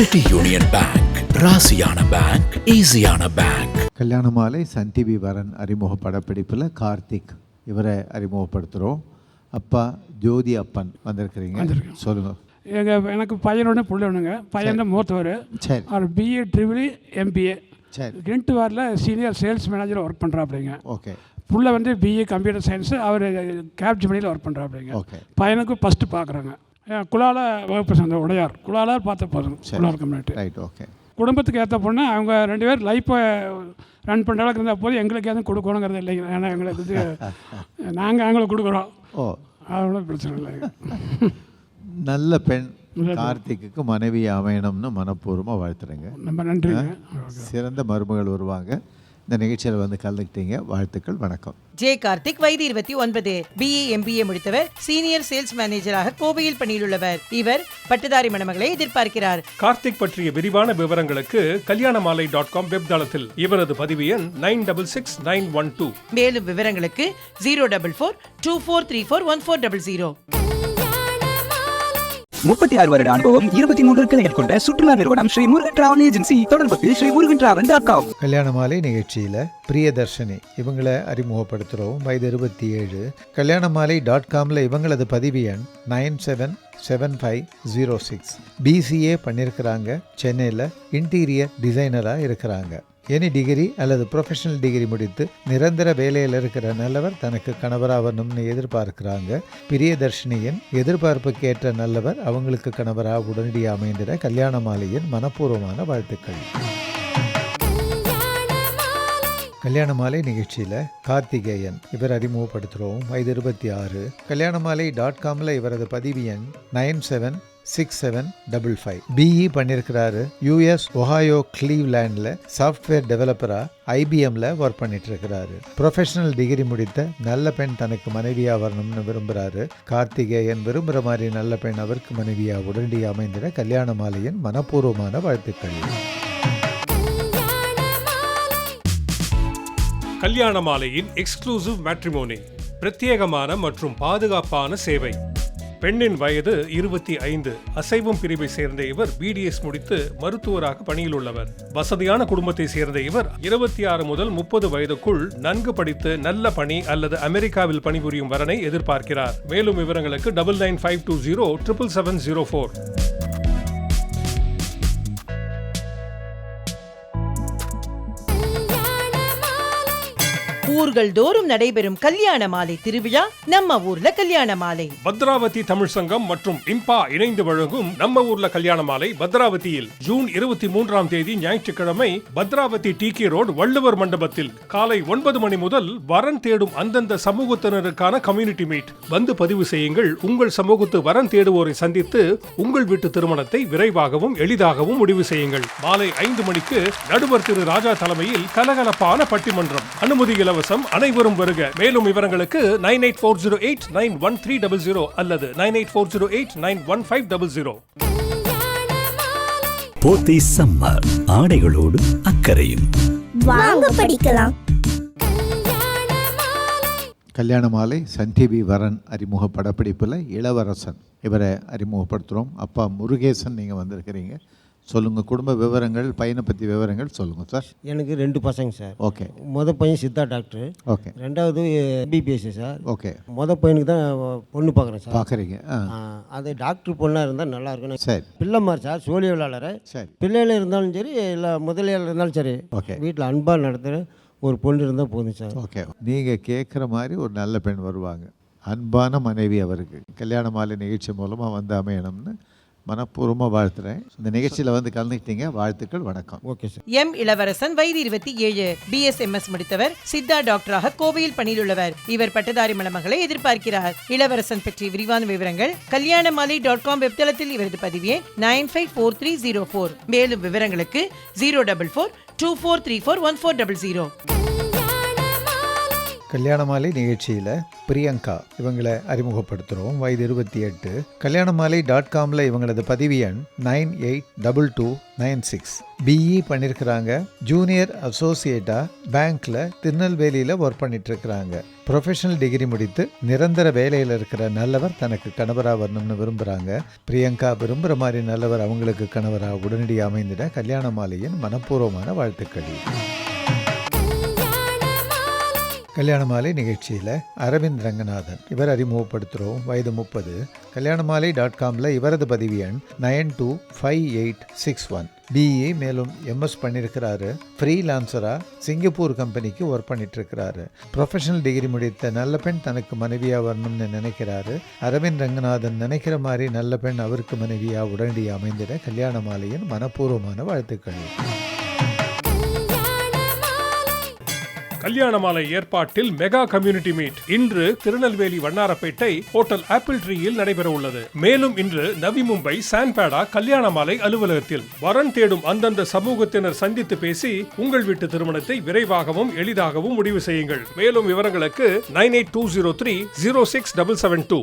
City union bank ராசியான bank ஈஸியான bank Kalyana Malai Sun TV வரன் அறிமுக படப்பிடிப்பில் கார்த்திக் இவரை அறிமுகப்படுத்துகிறோம் அப்பா ஜோதி அப்பன் வந்திருக்கிறீங்க. சொல்லுங்க. எங்கள் எனக்கு பையனோட பிள்ளைனுங்க பையன் மூத்தவர். சரி. அவர் பிஏ ட்ரிபிள் எம்பிஏ சரி. கிண்ட் வாரில் சீனியர் சேல்ஸ் மேனேஜர் ஒர்க் பண்ணுறாப்பிடிங்க ஓகே. புள்ள வந்து பிஏ கம்ப்யூட்டர் சயின்ஸு அவர் கேப் ஜிமனியில் ஒர்க் பண்ணுறாப்பிடிங்க ஓகே. பையனுக்கும் ஃபஸ்ட்டு பார்க்குறாங்க குலால வகுப்பு சேர்ந்த உடையார். குலால பார்த்த போதும் குலால் கம்யூனிட்டி. ரைட் ஓகே குடும்பத்துக்கு ஏற்ற பொண்ணு அவங்க ரெண்டு பேர் லைஃப்பை ரன் பண்ணுற அளவுக்கு இருந்தால் போது எங்களுக்கு எதுவும் கொடுக்கணுங்கிறது இல்லைங்க ஏன்னா எங்களுக்கு இது நாங்கள் அவங்களுக்கு கொடுக்குறோம். ஓ. அதனால பிரச்சனை இல்லைங்க நல்ல பெண் கார்த்திக்கு மனைவி அமையணும்னு மனப்பூர்வமாக வாழ்த்துறேங்க. ரொம்ப நன்றிங்க. சிறந்த மருமகள் வருவாங்க. இந்த நிகழ்ச்சியில் வந்து கலந்துக்கிட்டீங்க. வாழ்த்துக்கள் வணக்கம். ஜே கார்த்திக் வயது இருபத்தி ஒன்பது. பிஇ எம்பிஏ முடித்தவர். சீனியர் சேல்ஸ் மேனேஜராக கோவையில் பணியிலுள்ளவர். இவர் பட்டுதாரி மணமகளை எதிர்பார்க்கிறார். கார்த்திக் பற்றிய விரிவான விவரங்களுக்கு கல்யாணமாலை டாட் காம் வெப் தளத்தில் இவரது பதிவு எண் nine double six nine one two. மேலும் விவரங்களுக்கு zero double four two four three four one four double zero. முப்பத்தி ஆறு வருட அனுபவம் இருபத்தி மூன்று கிளைகள் கொண்ட சுற்றுலா நிறுவனம் ஸ்ரீ முருகன் டிராவல் ஏஜென்சி தொடர்புக்கு Sri Murugan travel dot com Kalyana Malai நிகழ்ச்சியில் பிரியதர்ஷினி இவங்களை அறிமுகப்படுத்துகிறோம் வயது இருபத்தி ஏழு. கல்யாண மாலை டாட் காமில் இவங்களது பதிவு எண் nine seven seven five zero six BCA பண்ணியிருக்கிறாங்க சென்னையில் இன்டீரியர் டிசைனராக இருக்கிறாங்க. எனி டிகிரி அல்லது ப்ரொஃபஷனல் டிகிரி முடித்து நிரந்தர வேலையில் இருக்கிற நல்லவர் தனக்கு கணவராகணும்னு எதிர்பார்க்கிறாங்க. பிரியதர்ஷினியின் எதிர்பார்ப்புக்கு ஏற்ற நல்லவர் அவங்களுக்கு கணவராக உடனடியாக அமைந்திட கல்யாண மாலையின் மனப்பூர்வமான வாழ்த்துக்கள். கல்யாண மாலை நிகழ்ச்சியில் கார்த்திகேயன் இவர் அறிமுகப்படுத்துகிறோம் வயது இருபத்தி ஆறு. கல்யாண மாலை டாட் காமில் இவரது பதிவு எண் nine seven six seven double five BE பண்ணியிருக்கிறாரு யூஎஸ் ஒஹாயோ கிளீவ்லேண்டில் சாஃப்ட்வேர் டெவலப்பராக ஐபிஎம்ல ஒர்க் பண்ணிட்டு இருக்கிறாரு ப்ரொஃபஷனல் டிகிரி முடித்த நல்ல பெண் தனக்கு மனைவியாக வரணும்னு விரும்புகிறாரு கார்த்திகேயன் விரும்புகிற மாதிரி நல்ல பெண் அவருக்கு மனைவியாக உடனடியாக அமைந்திட கல்யாண மாலையின் மனப்பூர்வமான வாழ்த்துக்கள். கல்யாண மாலையின் எக்ஸ்க்ளூசிவ் மேட்ரிமோனி பிரத்யேகமான மற்றும் பாதுகாப்பான சேவை. பெண்ணின் வயது இருபத்தி ஐந்து. அசைவம் பிரிவை சேர்ந்த இவர் பிடிஎஸ் முடித்து மருத்துவராக பணியில் உள்ளவர். வசதியான குடும்பத்தை சேர்ந்த இவர் இருபத்தி ஆறு முதல் முப்பது வயதுக்குள் நன்கு படித்து நல்ல பணி அல்லது அமெரிக்காவில் பணிபுரியும் வரனை எதிர்பார்க்கிறார். மேலும் விவரங்களுக்கு double nine five two zero triple seven zero four ஊர்கள் தோறும் நடைபெறும் கல்யாண மாலை திருவிழா நம்ம ஊர்ல கல்யாண மாலை. பத்ராவதி தமிழ் சங்கம் மற்றும் இம்பா இணைந்து வழங்கும் நம்ம ஊர்ல கல்யாண மாலை பத்ராவதியில் ஜூன் இருபத்தி மூன்றாம் தேதி ஞாயிற்றுக்கிழமை Bhadravati T K road Valluvar மண்டபத்தில் காலை ஒன்பது மணி முதல் வரன் தேடும் அந்தந்த சமூகத்தினருக்கான கம்யூனிட்டி மீட். வந்து பதிவு செய்யுங்கள். உங்கள் சமூகத்து வரன் தேடுவோரை சந்தித்து உங்கள் வீட்டு திருமணத்தை விரைவாகவும் எளிதாகவும் முடிவு செய்யுங்கள். மாலை ஐந்து மணிக்கு நடுவர் திரு ராஜா தலைமையில் கலகலப்பான பட்டிமன்றம். அனுமதி இலவசம். அனைவரும் வருக. மேலும் விவரங்களுக்கு nine eight four zero eight nine one three double zero அல்லது nine eight four zero eight nine one five double zero. Pothys summer ஆடைகளோடு அக்கறையும். வாங்க படிக்கலாம். கல்யாண மாலை சன் டிவி வரன் அறிமுக படப்பிடிப்பில் இளவரசன். இவரை அறிமுகப்படுத்துகிறோம் அப்பா முருகேசன் நீங்கள் வந்திருக்கிறீங்க. சொல்லுங்கள் குடும்ப விவரங்கள் பையனை பற்றி விவரங்கள் சொல்லுங்கள் சார். எனக்கு ரெண்டு பசங்க சார். ஓகே. மொதல் பையன் சித்தா டாக்டர். ஓகே. ரெண்டாவது எம்பிபிஎஸ் சார். ஓகே. மொதல் பையனுக்கு தான் பொண்ணு பார்க்குறேன் சார். பார்க்குறீங்க அது டாக்டர் பொண்ணாக இருந்தால் நல்லா இருக்கும் சரி. பிள்ளைமார் சார் சோழிய விளாளர். சரி. பிள்ளைகள் இருந்தாலும் சரி இல்லை முதலியாளர் இருந்தாலும் சரி ஓகே. வீட்டில் அன்பாக நடத்துகிற ஒரு பொண்ணு இருந்தால் போதும் சார். ஓகே. நீங்கள் கேட்குற மாதிரி ஒரு நல்ல பெண் வருவாங்க. அன்பான மனைவி அவருக்கு. கல்யாண மாலை நிகழ்ச்சி மூலமாக வந்து அமையணும்னு மனப்பூர்வமாக வாழ்த்துறேன். இந்த நிகழ்ச்சியில் வந்து கலந்துக்கிட்டீங்க வாழ்த்துக்கள் வணக்கம். Okay sir. எம். இளவரசன் வயது இருபத்தி ஏழு. பிஎஸ்எம்எஸ் முடித்தவர் சித்தா டாக்டராக கோவையில் பணியிலுள்ளவர். இவர் பட்டதாரி மணமகளை எதிர்பார்க்கிறார். இளவரசன் பற்றிய விரிவான விவரங்கள் கல்யாண மாலை டாட் காம் வெப்தளத்தில் இவரது பதிவே nine five four three zero four. மேலும் விவரங்களுக்கு zero double four two four three four one four double zero. Kalyanamalai நிகழ்ச்சியில் பிரியங்கா இவங்களை அறிமுகப்படுத்துகிறோம் வயது இருபத்தி எட்டு. கல்யாண மாலை டாட் காமில் இவங்களது பதிவு எண் nine eight double two nine six. BE பண்ணியிருக்கிறாங்க ஜூனியர் அசோசியேட்டாக பேங்க்கில் திருநெல்வேலியில் ஒர்க் பண்ணிட்டுருக்கிறாங்க. ப்ரொஃபஷனல் டிகிரி முடித்து நிரந்தர வேலையில் இருக்கிற நல்லவர் தனக்கு கணவராக வரணும்னு விரும்புகிறாங்க பிரியங்கா விரும்புகிற மாதிரி நல்லவர் அவங்களுக்கு கணவராக உடனடியாக அமைந்திட கல்யாண மாலையின் மனப்பூர்வமான வாழ்த்துக்கள். கல்யாண மாலை நிகழ்ச்சியில் அரவிந்த் ரங்கநாதன். இவர் அறிமுகப்படுத்துகிறோம் வயது முப்பது. கல்யாண மாலை டாட் காமில் இவரது பதிவு எண் nine two five eight six one. BE மேலும் எம்எஸ் பண்ணியிருக்கிறாரு ஃப்ரீலான்சராக சிங்கப்பூர் கம்பெனிக்கு ஒர்க் பண்ணிட்டுருக்கிறாரு. ப்ரொஃபஷனல் டிகிரி முடித்த நல்ல பெண் தனக்கு மனைவியாக வரணும்னு நினைக்கிறாரு. அரவிந்த் ரங்கநாதன் நினைக்கிற மாதிரி நல்ல பெண் அவருக்கு மனைவியாக உடனடியாக அமைந்திட கல்யாண மாலையின் மனப்பூர்வமான வாழ்த்துக்கள். கல்யாண மாலை ஏற்பாட்டில் மெகா கம்யூனிட்டி மீட். இன்று திருநெல்வேலி வண்ணாரப்பேட்டை ஹோட்டல் ஆப்பிள் ட்ரீயில் நடைபெற உள்ளது. மேலும் இன்று நவி மும்பை சான்பேடா கல்யாண மாலை அலுவலகத்தில். வரன் தேடும் அந்தந்த சமூகத்தினர் சந்தித்து பேசி உங்கள் வீட்டு திருமணத்தை விரைவாகவும் எளிதாகவும் முடிவு செய்யுங்கள். மேலும் விவரங்களுக்கு nine eight two zero three zero six double seven two.